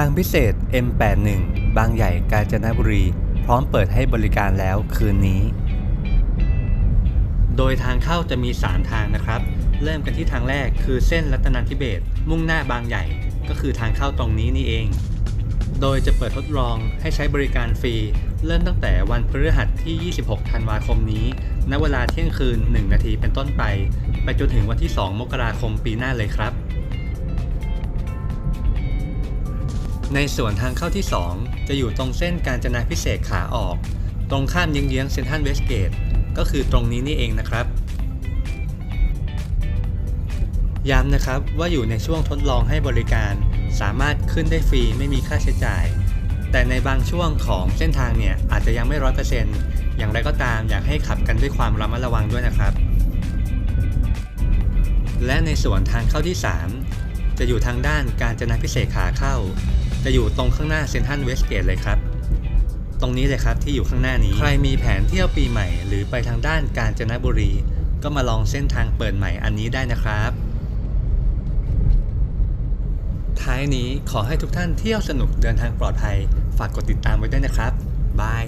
างพิเศษ M81 บางใหญ่กาญจนบุรี พร้อมเปิดให้บริการแล้วคืนนี้ โดยทางเข้าจะมี 3 ทางนะครับ เริ่มกันที่ทางแรกคือเส้นรัตนนทิเบศมุ่งหน้าบางใหญ่ ก็คือทางเข้าตรงนี้นี่เอง โดยจะเปิดทดลองให้ใช้บริการฟรี เริ่มตั้งแต่วันพฤหัสที่ 26 ธันวาคมนี้ ณ เวลาเที่ยงคืน 1 นาทีเป็นต้นไป ไปจนถึงวันที่ 2 มกราคมปีหน้าเลยครับ ในส่วนทางเข้าที่ 2 จะอยู่ตรงเส้นการจนาพิเศษขาออก ตรงข้ามเยื้องๆเซนทันเวสเกตก็คือตรงนี้นี่เองนะครับ ย้ำนะครับว่าอยู่ในช่วงทดลองให้บริการ สามารถขึ้นได้ฟรีไม่มีค่าใช้จ่าย แต่ในบางช่วงของเส้นทางเนี่ยอาจจะยังไม่ร้อยเปอร์เซ็นต์อย่างไรก็ตามอยากให้ขับกันด้วยความระมัดระวังด้วยนะครับ และในส่วนทางเข้าที่ 3 จะอยู่ทางด้านการจนาพิเศษขาเข้า จะอยู่ตรงข้างหน้าเซนทันเวสเกตเลยครับ ตรงนี้เลยครับที่อยู่ข้างหน้านี้ ใครมีแผนเที่ยวปีใหม่ หรือไปทางด้านกาญจนบุรี ก็มาลองเส้นทางเปิดใหม่อันนี้ได้นะครับ ท้ายนี้ขอให้ทุกท่านเที่ยวสนุกเดินทางปลอดภัย ฝากกดติดตามไว้ด้วยนะครับบาย